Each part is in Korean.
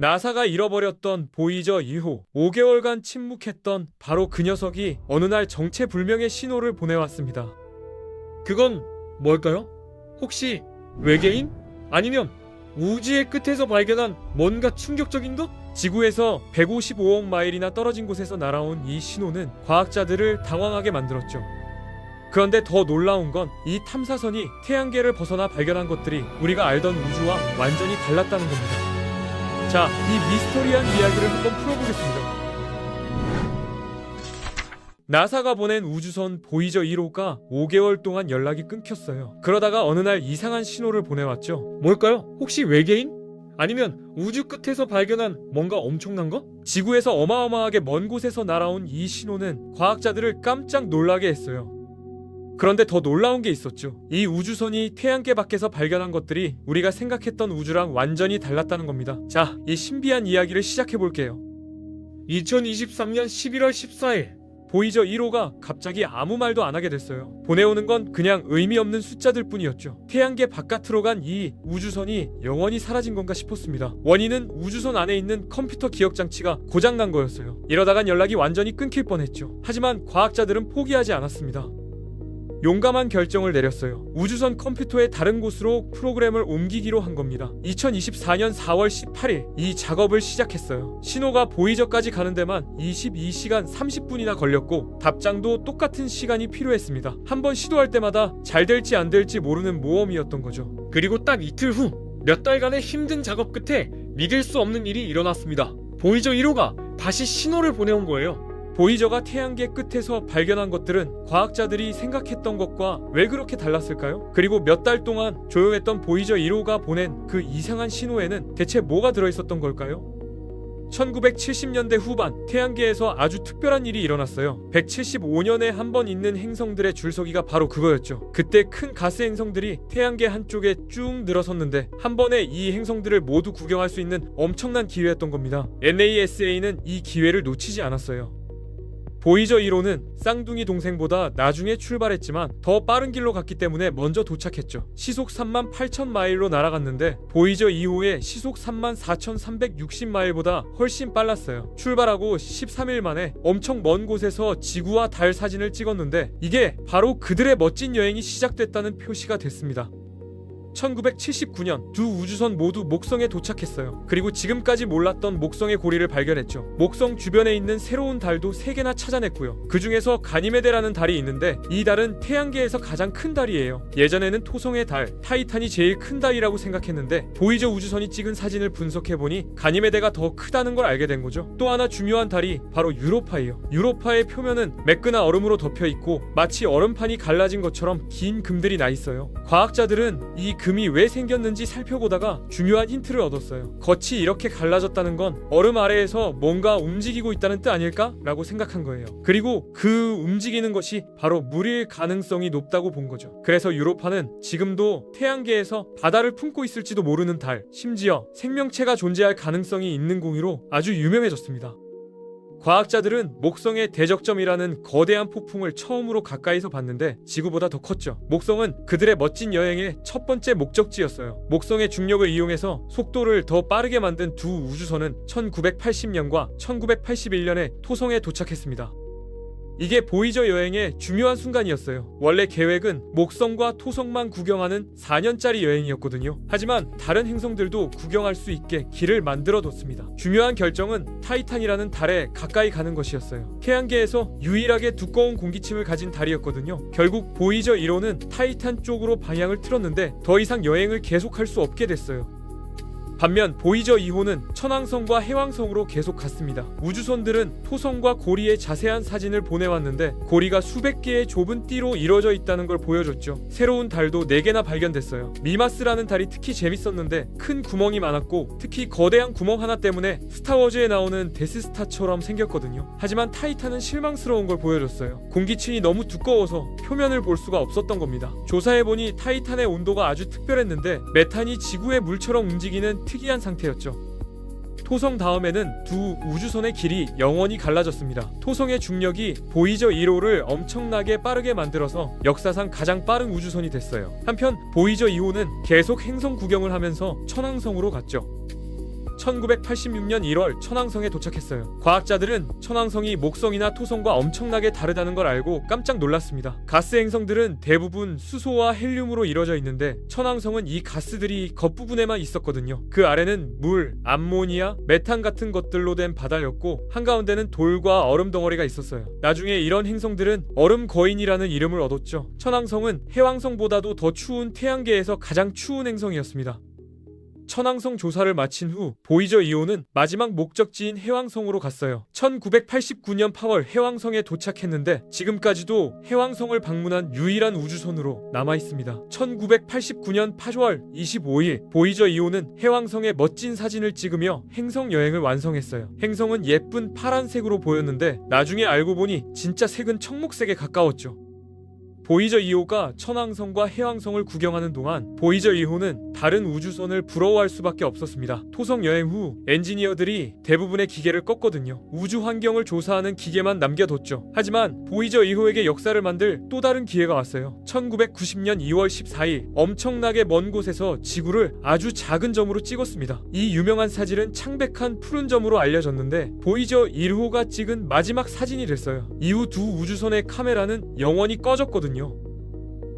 나사가 잃어버렸던 보이저 2호 5개월간 침묵했던 바로 그 녀석이 어느 날 정체불명의 신호를 보내왔습니다. 그건 뭘까요? 혹시 외계인? 아니면 우주의 끝에서 발견한 뭔가 충격적인 것? 지구에서 155억 마일이나 떨어진 곳에서 날아온 이 신호는 과학자들을 당황하게 만들었죠. 그런데 더 놀라운 건 이 탐사선이 태양계를 벗어나 발견한 것들이 우리가 알던 우주와 완전히 달랐다는 겁니다. 자, 이 미스터리한 이야기를 한번 풀어보겠습니다. 나사가 보낸 우주선 보이저 1호가 5개월 동안 연락이 끊겼어요. 그러다가 어느 날 이상한 신호를 보내왔죠. 뭘까요? 혹시 외계인? 아니면 우주 끝에서 발견한 뭔가 엄청난 거? 지구에서 어마어마하게 먼 곳에서 날아온 이 신호는 과학자들을 깜짝 놀라게 했어요. 그런데 더 놀라운 게 있었죠. 이 우주선이 태양계 밖에서 발견한 것들이 우리가 생각했던 우주랑 완전히 달랐다는 겁니다. 자, 이 신비한 이야기를 시작해 볼게요. 2023년 11월 14일 보이저 1호가 갑자기 아무 말도 안 하게 됐어요. 보내오는 건 그냥 의미 없는 숫자들 뿐이었죠. 태양계 바깥으로 간 이 우주선이 영원히 사라진 건가 싶었습니다. 원인은 우주선 안에 있는 컴퓨터 기억 장치가 고장난 거였어요. 이러다간 연락이 완전히 끊길 뻔했죠. 하지만 과학자들은 포기하지 않았습니다. 용감한 결정을 내렸어요. 우주선 컴퓨터의 다른 곳으로 프로그램을 옮기기로 한 겁니다. 2024년 4월 18일 이 작업을 시작했어요. 신호가 보이저까지 가는 데만 22시간 30분이나 걸렸고 답장도 똑같은 시간이 필요했습니다. 한번 시도할 때마다 잘 될지 안 될지 모르는 모험이었던 거죠. 그리고 딱 이틀 후 몇 달간의 힘든 작업 끝에 믿을 수 없는 일이 일어났습니다. 보이저 1호가 다시 신호를 보내온 거예요. 보이저가 태양계 끝에서 발견한 것들은 과학자들이 생각했던 것과 왜 그렇게 달랐을까요? 그리고 몇 달 동안 조용했던 보이저 1호가 보낸 그 이상한 신호에는 대체 뭐가 들어있었던 걸까요? 1970년대 후반 태양계에서 아주 특별한 일이 일어났어요. 175년에 한 번 있는 행성들의 줄서기가 바로 그거였죠. 그때 큰 가스 행성들이 태양계 한쪽에 쭉 늘어섰는데 한 번에 이 행성들을 모두 구경할 수 있는 엄청난 기회였던 겁니다. NASA는 이 기회를 놓치지 않았어요. 보이저 1호는 쌍둥이 동생보다 나중에 출발했지만 더 빠른 길로 갔기 때문에 먼저 도착했죠. 시속 3만 8천 마일로 날아갔는데 보이저 2호의 시속 3만 4,360마일보다 훨씬 빨랐어요. 출발하고 13일 만에 엄청 먼 곳에서 지구와 달 사진을 찍었는데 이게 바로 그들의 멋진 여행이 시작됐다는 표시가 됐습니다. 1979년 두 우주선 모두 목성에 도착했어요. 그리고 지금까지 몰랐던 목성의 고리를 발견했죠. 목성 주변에 있는 새로운 달도 3개나 찾아냈고요. 그 중에서 가니메데라는 달이 있는데 이 달은 태양계에서 가장 큰 달이에요. 예전에는 토성의 달, 타이탄이 제일 큰 달이라고 생각했는데 보이저 우주선이 찍은 사진을 분석해보니 가니메데가 더 크다는 걸 알게 된 거죠. 또 하나 중요한 달이 바로 유로파예요. 유로파의 표면은 매끈한 얼음으로 덮여 있고 마치 얼음판이 갈라진 것처럼 긴 금들이 나 있어요. 과학자들은 이 금이 왜 생겼는지 살펴보다가 중요한 힌트를 얻었어요. 겉이 이렇게 갈라졌다는 건 얼음 아래에서 뭔가 움직이고 있다는 뜻 아닐까? 라고 생각한 거예요. 그리고 그 움직이는 것이 바로 물일 가능성이 높다고 본 거죠. 그래서 유로파는 지금도 태양계에서 바다를 품고 있을지도 모르는 달, 심지어 생명체가 존재할 가능성이 있는 공유로 아주 유명해졌습니다. 과학자들은 목성의 대적점이라는 거대한 폭풍을 처음으로 가까이서 봤는데 지구보다 더 컸죠. 목성은 그들의 멋진 여행의 첫 번째 목적지였어요. 목성의 중력을 이용해서 속도를 더 빠르게 만든 두 우주선은 1980년과 1981년에 토성에 도착했습니다. 이게 보이저 여행의 중요한 순간이었어요. 원래 계획은 목성과 토성만 구경하는 4년짜리 여행이었거든요. 하지만 다른 행성들도 구경할 수 있게 길을 만들어 뒀습니다. 중요한 결정은 타이탄이라는 달에 가까이 가는 것이었어요. 태양계에서 유일하게 두꺼운 공기침을 가진 달이었거든요. 결국 보이저 1호는 타이탄 쪽으로 방향을 틀었는데 더 이상 여행을 계속할 수 없게 됐어요. 반면 보이저 2호는 천왕성과 해왕성으로 계속 갔습니다. 우주선들은 토성과 고리의 자세한 사진을 보내왔는데 고리가 수백 개의 좁은 띠로 이루어져 있다는 걸 보여줬죠. 새로운 달도 4개나 발견됐어요. 미마스라는 달이 특히 재밌었는데 큰 구멍이 많았고 특히 거대한 구멍 하나 때문에 스타워즈에 나오는 데스스타처럼 생겼거든요. 하지만 타이탄은 실망스러운 걸 보여줬어요. 공기층이 너무 두꺼워서 표면을 볼 수가 없었던 겁니다. 조사해보니 타이탄의 온도가 아주 특별했는데 메탄이 지구의 물처럼 움직이는 특이한 상태였죠. 토성 다음에는 두 우주선의 길이 영원히 갈라졌습니다. 토성의 중력이 보이저 1호를 엄청나게 빠르게 만들어서 역사상 가장 빠른 우주선이 됐어요. 한편 보이저 2호는 계속 행성 구경을 하면서 천왕성으로 갔죠. 1986년 1월 천왕성에 도착했어요. 과학자들은 천왕성이 목성이나 토성과 엄청나게 다르다는 걸 알고 깜짝 놀랐습니다. 가스 행성들은 대부분 수소와 헬륨으로 이루어져 있는데 천왕성은 이 가스들이 겉부분에만 있었거든요. 그 아래는 물, 암모니아, 메탄 같은 것들로 된 바다였고 한가운데는 돌과 얼음 덩어리가 있었어요. 나중에 이런 행성들은 얼음 거인이라는 이름을 얻었죠. 천왕성은 해왕성보다도 더 추운 태양계에서 가장 추운 행성이었습니다. 천왕성 조사를 마친 후 보이저 2호는 마지막 목적지인 해왕성으로 갔어요. 1989년 8월 해왕성에 도착했는데 지금까지도 해왕성을 방문한 유일한 우주선으로 남아 있습니다. 1989년 8월 25일 보이저 2호는 해왕성의 멋진 사진을 찍으며 행성 여행을 완성했어요. 행성은 예쁜 파란색으로 보였는데 나중에 알고 보니 진짜 색은 청록색에 가까웠죠. 보이저 2호가 천왕성과 해왕성을 구경하는 동안 보이저 2호는 다른 우주선을 부러워할 수밖에 없었습니다. 토성 여행 후 엔지니어들이 대부분의 기계를 껐거든요. 우주 환경을 조사하는 기계만 남겨뒀죠. 하지만 보이저 2호에게 역사를 만들 또 다른 기회가 왔어요. 1990년 2월 14일 엄청나게 먼 곳에서 지구를 아주 작은 점으로 찍었습니다. 이 유명한 사진은 창백한 푸른 점으로 알려졌는데 보이저 1호가 찍은 마지막 사진이 됐어요. 이후 두 우주선의 카메라는 영원히 꺼졌거든요.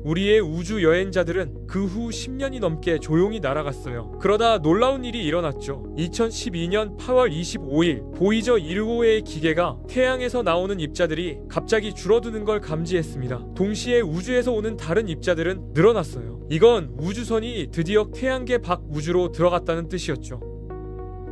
우리의 우주 여행자들은 그 후 10년이 넘게 조용히 날아갔어요. 그러다 놀라운 일이 일어났죠. 2012년 8월 25일 보이저 1호의 기계가 태양에서 나오는 입자들이 갑자기 줄어드는 걸 감지했습니다. 동시에 우주에서 오는 다른 입자들은 늘어났어요. 이건 우주선이 드디어 태양계 밖 우주로 들어갔다는 뜻이었죠.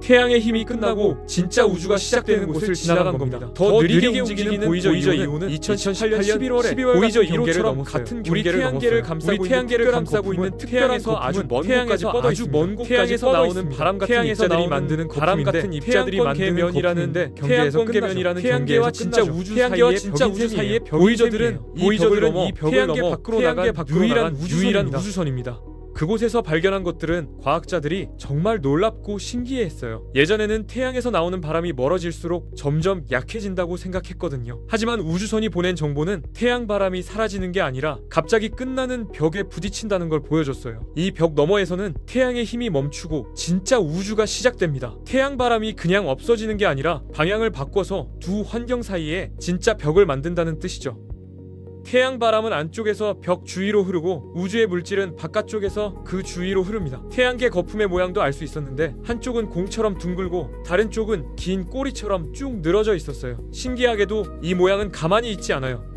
태양의 힘이 끝나고 진짜 우주가 시작되는 곳을 지나간 겁니다. 더 느리게 움직이는 보이저 2호는 2018년 11월에 보이저 1호처럼 같은 우리 태양계를 감싸고 태양계를 감싸고 있는 특별해서 아주 먼 곳까지 뻗어 먼 곳에서 나오는 바람 같은 입자들이 만드는 바람 같은 입자들이 만드는 면이라는데 경계에서 끝면이라는 경계와 진짜 우주 사이의 진짜 우주 사이의 보이저들은 보이저들은 이 벽을 넘어 밖으로 나간 유일한 우주선입니다. 그곳에서 발견한 것들은 과학자들이 정말 놀랍고 신기해했어요. 예전에는 태양에서 나오는 바람이 멀어질수록 점점 약해진다고 생각했거든요. 하지만 우주선이 보낸 정보는 태양 바람이 사라지는 게 아니라 갑자기 끝나는 벽에 부딪힌다는 걸 보여줬어요. 이 벽 너머에서는 태양의 힘이 멈추고 진짜 우주가 시작됩니다. 태양 바람이 그냥 없어지는 게 아니라 방향을 바꿔서 두 환경 사이에 진짜 벽을 만든다는 뜻이죠. 태양 바람은 안쪽에서 벽 주위로 흐르고 우주의 물질은 바깥쪽에서 그 주위로 흐릅니다. 태양계 거품의 모양도 알 수 있었는데 한쪽은 공처럼 둥글고 다른 쪽은 긴 꼬리처럼 쭉 늘어져 있었어요. 신기하게도 이 모양은 가만히 있지 않아요.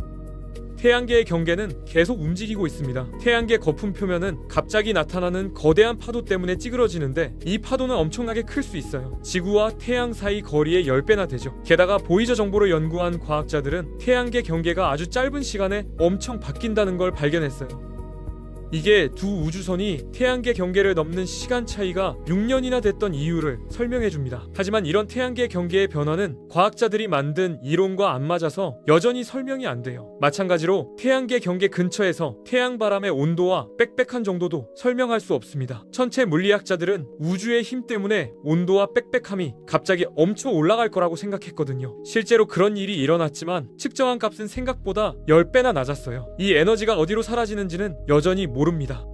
태양계의 경계는 계속 움직이고 있습니다. 태양계 거품 표면은 갑자기 나타나는 거대한 파도 때문에 찌그러지는데 이 파도는 엄청나게 클 수 있어요. 지구와 태양 사이 거리의 10배나 되죠. 게다가 보이저 정보를 연구한 과학자들은 태양계 경계가 아주 짧은 시간에 엄청 바뀐다는 걸 발견했어요. 이게 두 우주선이 태양계 경계를 넘는 시간 차이가 6년이나 됐던 이유를 설명해 줍니다. 하지만 이런 태양계 경계의 변화는 과학자들이 만든 이론과 안 맞아서 여전히 설명이 안 돼요. 마찬가지로 태양계 경계 근처에서 태양 바람의 온도와 빽빽한 정도도 설명할 수 없습니다. 천체 물리학자들은 우주의 힘 때문에 온도와 빽빽함이 갑자기 엄청 올라갈 거라고 생각했거든요. 실제로 그런 일이 일어났지만 측정한 값은 생각보다 10배나 낮았어요. 이 에너지가 어디로 사라지는지는 여전히 모 릅니다.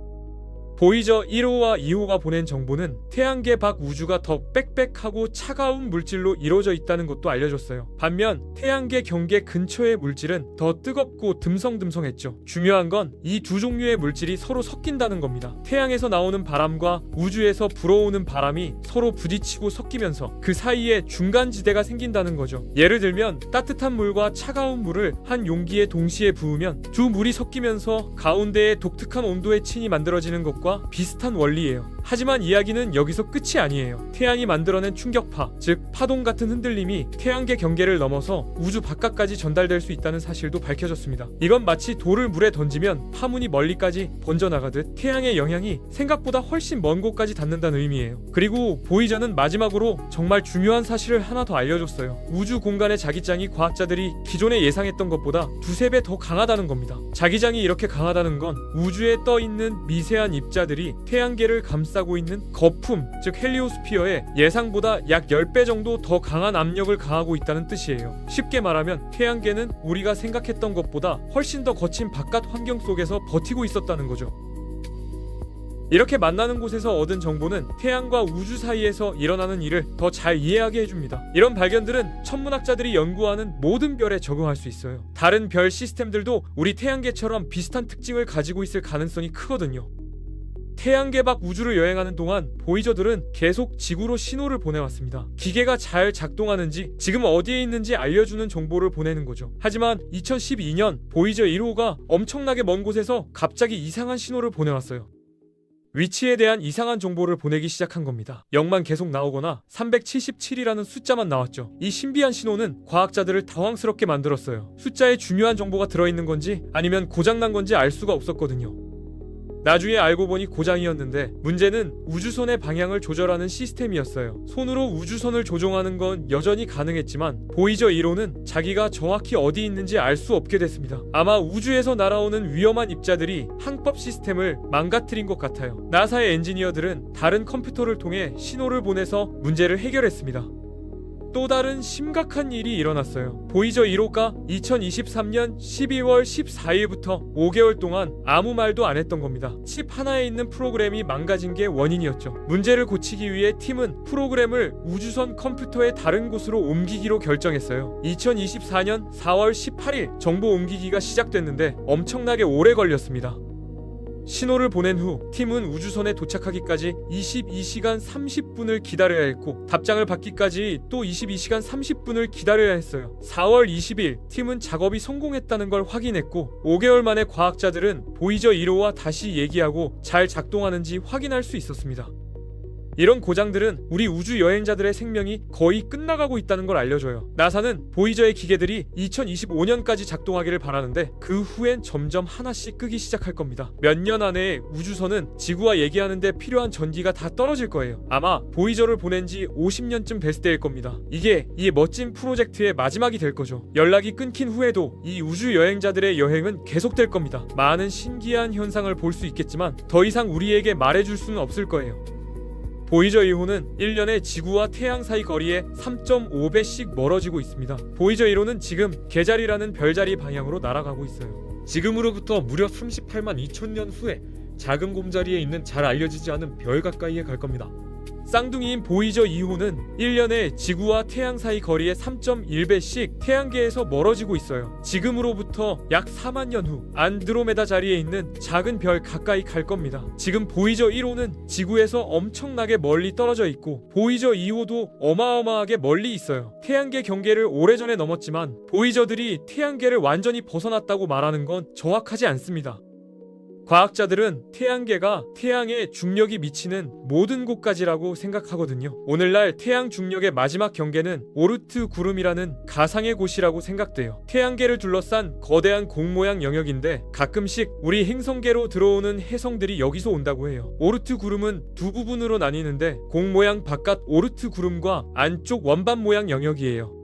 보이저 1호와 2호가 보낸 정보는 태양계 밖 우주가 더 빽빽하고 차가운 물질로 이루어져 있다는 것도 알려줬어요. 반면 태양계 경계 근처의 물질은 더 뜨겁고 듬성듬성했죠. 중요한 건 이 두 종류의 물질이 서로 섞인다는 겁니다. 태양에서 나오는 바람과 우주에서 불어오는 바람이 서로 부딪히고 섞이면서 그 사이에 중간 지대가 생긴다는 거죠. 예를 들면 따뜻한 물과 차가운 물을 한 용기에 동시에 부으면 두 물이 섞이면서 가운데에 독특한 온도의 층이 만들어지는 것과 비슷한 원리예요. 하지만 이야기는 여기서 끝이 아니에요. 태양이 만들어낸 충격파, 즉 파동 같은 흔들림이 태양계 경계를 넘어서 우주 바깥까지 전달될 수 있다는 사실도 밝혀졌습니다. 이건 마치 돌을 물에 던지면 파문이 멀리까지 번져나가듯 태양의 영향이 생각보다 훨씬 먼 곳까지 닿는다는 의미예요. 그리고 보이저는 마지막으로 정말 중요한 사실을 하나 더 알려줬어요. 우주 공간의 자기장이 과학자들이 기존에 예상했던 것보다 두세 배 더 강하다는 겁니다. 자기장이 이렇게 강하다는 건 우주에 떠 있는 미세한 입자들이 태양계를 감싸 고 있는 거품, 즉 헬리오스피어에 예상보다 약 10배 정도 더 강한 압력을 가하고 있다는 뜻이에요. 쉽게 말하면 태양계는 우리가 생각했던 것보다 훨씬 더 거친 바깥 환경 속에서 버티고 있었다는 거죠. 이렇게 만나는 곳에서 얻은 정보는 태양과 우주 사이에서 일어나는 일을 더 잘 이해하게 해줍니다. 이런 발견들은 천문학자들이 연구하는 모든 별에 적용할 수 있어요. 다른 별 시스템들도 우리 태양계처럼 비슷한 특징을 가지고 있을 가능성이 크거든요. 태양계 밖 우주를 여행하는 동안 보이저들은 계속 지구로 신호를 보내왔습니다. 기계가 잘 작동하는지 지금 어디에 있는지 알려주는 정보를 보내는 거죠. 하지만 2012년 보이저 1호가 엄청나게 먼 곳에서 갑자기 이상한 신호를 보내왔어요. 위치에 대한 이상한 정보를 보내기 시작한 겁니다. 0만 계속 나오거나 377이라는 숫자만 나왔죠. 이 신비한 신호는 과학자들을 당황스럽게 만들었어요. 숫자에 중요한 정보가 들어있는 건지 아니면 고장난 건지 알 수가 없었거든요. 나중에 알고 보니 고장이었는데 문제는 우주선의 방향을 조절하는 시스템이었어요. 손으로 우주선을 조종하는 건 여전히 가능했지만 보이저 1호는 자기가 정확히 어디 있는지 알 수 없게 됐습니다. 아마 우주에서 날아오는 위험한 입자들이 항법 시스템을 망가뜨린 것 같아요. 나사의 엔지니어들은 다른 컴퓨터를 통해 신호를 보내서 문제를 해결했습니다. 또 다른 심각한 일이 일어났어요. 보이저 1호가 2023년 12월 14일부터 5개월 동안 아무 말도 안 했던 겁니다. 칩 하나에 있는 프로그램이 망가진 게 원인이었죠. 문제를 고치기 위해 팀은 프로그램을 우주선 컴퓨터의 다른 곳으로 옮기기로 결정했어요. 2024년 4월 18일 정보 옮기기가 시작됐는데 엄청나게 오래 걸렸습니다. 신호를 보낸 후 팀은 우주선에 도착하기까지 22시간 30분을 기다려야 했고 답장을 받기까지 또 22시간 30분을 기다려야 했어요. 4월 20일 팀은 작업이 성공했다는 걸 확인했고 5개월 만에 과학자들은 보이저 1호와 다시 얘기하고 잘 작동하는지 확인할 수 있었습니다. 이런 고장들은 우리 우주 여행자들의 생명이 거의 끝나가고 있다는 걸 알려줘요. 나사는 보이저의 기계들이 2025년까지 작동하기를 바라는데 그 후엔 점점 하나씩 끄기 시작할 겁니다. 몇 년 안에 우주선은 지구와 얘기하는데 필요한 전기가 다 떨어질 거예요. 아마 보이저를 보낸 지 50년쯤 됐을 때일 겁니다. 이게 이 멋진 프로젝트의 마지막이 될 거죠. 연락이 끊긴 후에도 이 우주 여행자들의 여행은 계속될 겁니다. 많은 신기한 현상을 볼 수 있겠지만 더 이상 우리에게 말해줄 수는 없을 거예요. 보이저 2호는 1년에 지구와 태양 사이 거리에 3.5배씩 멀어지고 있습니다. 보이저 1호는 지금 개자리라는 별자리 방향으로 날아가고 있어요. 지금으로부터 무려 38만 2천 년 후에 작은 곰자리에 있는 잘 알려지지 않은 별 가까이에 갈 겁니다. 쌍둥이인 보이저 2호는 1년에 지구와 태양 사이 거리에 3.1배씩 태양계에서 멀어지고 있어요. 지금으로부터 약 4만 년 후 안드로메다 자리에 있는 작은 별 가까이 갈 겁니다. 지금 보이저 1호는 지구에서 엄청나게 멀리 떨어져 있고 보이저 2호도 어마어마하게 멀리 있어요. 태양계 경계를 오래전에 넘었지만 보이저들이 태양계를 완전히 벗어났다고 말하는 건 정확하지 않습니다. 과학자들은 태양계가 태양의 중력이 미치는 모든 곳까지라고 생각하거든요. 오늘날 태양 중력의 마지막 경계는 오르트 구름이라는 가상의 곳이라고 생각돼요. 태양계를 둘러싼 거대한 공 모양 영역인데 가끔씩 우리 행성계로 들어오는 해성들이 여기서 온다고 해요. 오르트 구름은 두 부분으로 나뉘는데 공 모양 바깥 오르트 구름과 안쪽 원반 모양 영역이에요.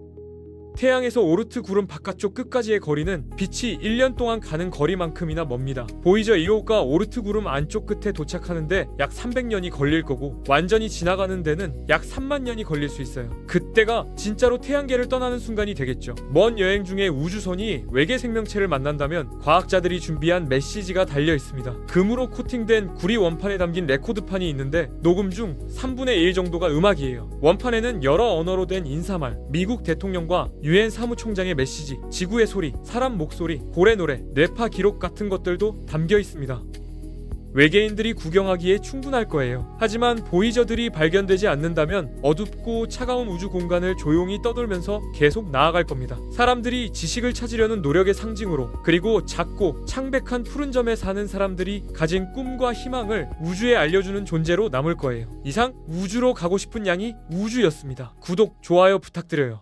태양에서 오르트 구름 바깥쪽 끝까지의 거리는 빛이 1년 동안 가는 거리만큼이나 멉니다. 보이저 1호가 오르트 구름 안쪽 끝에 도착하는데 약 300년이 걸릴 거고 완전히 지나가는 데는 약 3만 년이 걸릴 수 있어요. 그때가 진짜로 태양계를 떠나는 순간이 되겠죠. 먼 여행 중에 우주선이 외계 생명체를 만난다면 과학자들이 준비한 메시지가 달려 있습니다. 금으로 코팅된 구리 원판에 담긴 레코드판이 있는데 녹음 중 3분의 1 정도가 음악이에요. 원판에는 여러 언어로 된 인사말, 미국 대통령과 유엔 사무총장의 메시지, 지구의 소리, 사람 목소리, 고래 노래, 뇌파 기록 같은 것들도 담겨 있습니다. 외계인들이 구경하기에 충분할 거예요. 하지만 보이저들이 발견되지 않는다면 어둡고 차가운 우주 공간을 조용히 떠돌면서 계속 나아갈 겁니다. 사람들이 지식을 찾으려는 노력의 상징으로 그리고 작고 창백한 푸른 점에 사는 사람들이 가진 꿈과 희망을 우주에 알려주는 존재로 남을 거예요. 이상 우주로 가고 싶은 양이 우주였습니다. 구독, 좋아요 부탁드려요.